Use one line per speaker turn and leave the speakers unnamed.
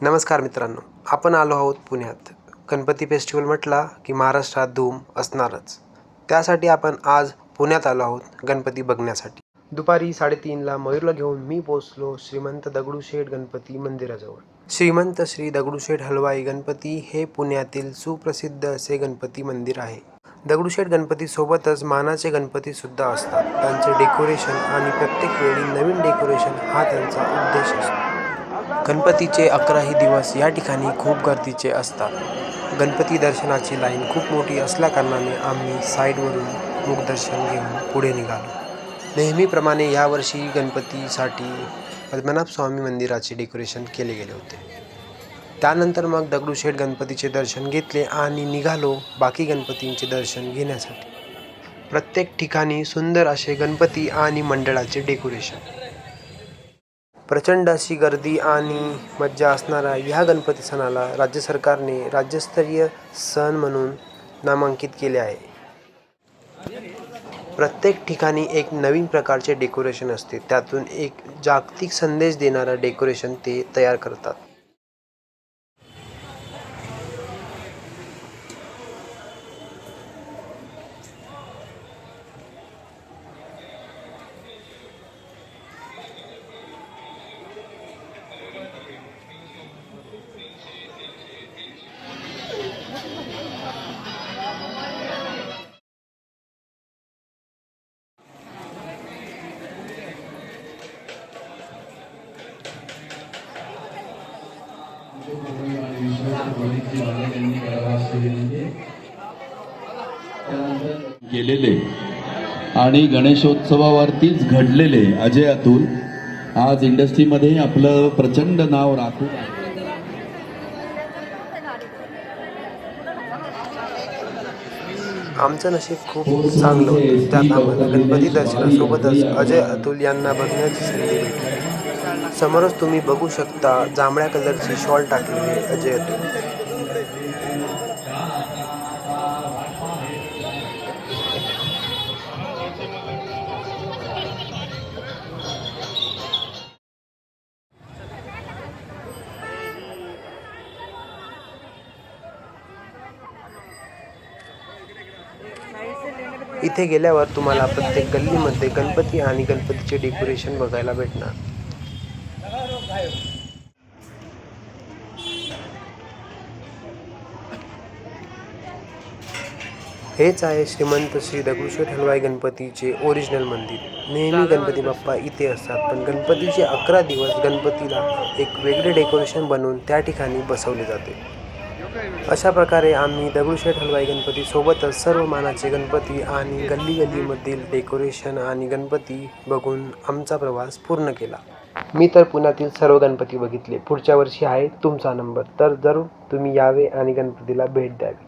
नमस्कार मित्रांनो आपण आलो आहोत पुण्यात. गणपती फेस्टिवल म्हटला की महाराष्ट्रात धूम असणारच. त्यासाठी आपण आज पुण्यात आलो आहोत गणपती बघण्यासाठी. दुपारी साडेतीनला मयूरला घेऊन मी पोचलो श्रीमंत दगडूशेठ गणपती मंदिराजवळ. श्रीमंत श्री दगडूशेठ हलवाई गणपती हे पुण्यातील सुप्रसिद्ध असे गणपती मंदिर आहे. दगडूशेठ गणपतीसोबतच मानाचे गणपतीसुद्धा असतात. त्यांचे डेकोरेशन आणि प्रत्येक वेळी नवीन डेकोरेशन हा त्यांचा उद्देश असतो. गणपतीचे अकराही दिवस या ठिकाणी खूप गर्दीचे असतात. गणपती दर्शनाची लाईन खूप मोठी असल्याकारणाने आम्ही साईडवरून मुखदर्शन घेऊन पुढे निघालो. नेहमीप्रमाणे यावर्षी गणपतीसाठी पद्मनाभ स्वामी मंदिराचे डेकोरेशन केले गेले होते. त्यानंतर मग दगडूशेठ गणपतीचे दर्शन घेतले आणि निघालो बाकी गणपतींचे दर्शन घेण्यासाठी. प्रत्येक ठिकाणी सुंदर असे गणपती आणि मंडळाचे डेकोरेशन. प्रचंड अशी गर्दी आणि मज्जा असणारा ह्या गणपती सणाला राज्य सरकारने राज्यस्तरीय सण म्हणून नामांकित केले आहे. प्रत्येक ठिकाणी एक नवीन प्रकारचे डेकोरेशन असते. त्यातून एक जागतिक संदेश देणारा डेकोरेशन ते तयार करतात.
गेलेले आणि गणेशोत्सवावरतीच घडलेले अजय अतुल आज इंडस्ट्रीमध्ये आपलं प्रचंड नाव राखून
आमचं नशीब खूप चांगलं होतं. त्यात आम्हाला गणपती दर्शनासोबतच अजय अतुल यांना बघण्याची संधी भेटली. समोरच तुम्ही बघू शकता जांभळ्या कलरची शॉल टाकलेली अजय अतुल. इथे गेल्यावर तुम्हाला प्रत्येक गल्लीमध्ये गणपती आणि गणपतीचे डेकोरेशन बघायला भेटणार. हेच आहे श्रीमंत श्री दगडूशेठ हलवाई गणपतीचे ओरिजिनल मंदिर. नेहमी गणपती बाप्पा इथे असतात पण गणपतीचे अकरा दिवस गणपतीला एक वेगळे डेकोरेशन बनवून त्या ठिकाणी बसवले जाते. अशा प्रकारे आम्ही दगडूशेठ हलवाई गणपती सोबतच सर्व मानाचे गणपती आणि गल्ली गल्लीमधील डेकोरेशन आणि गणपती बघून आमचा प्रवास पूर्ण केला. मी तर पुण्यातील सर्व गणपती बघितले. पुढच्या वर्षी आहे तुमचा नंबर तर जरूर तुम्ही यावे आणि गणपतीला भेट द्यावी.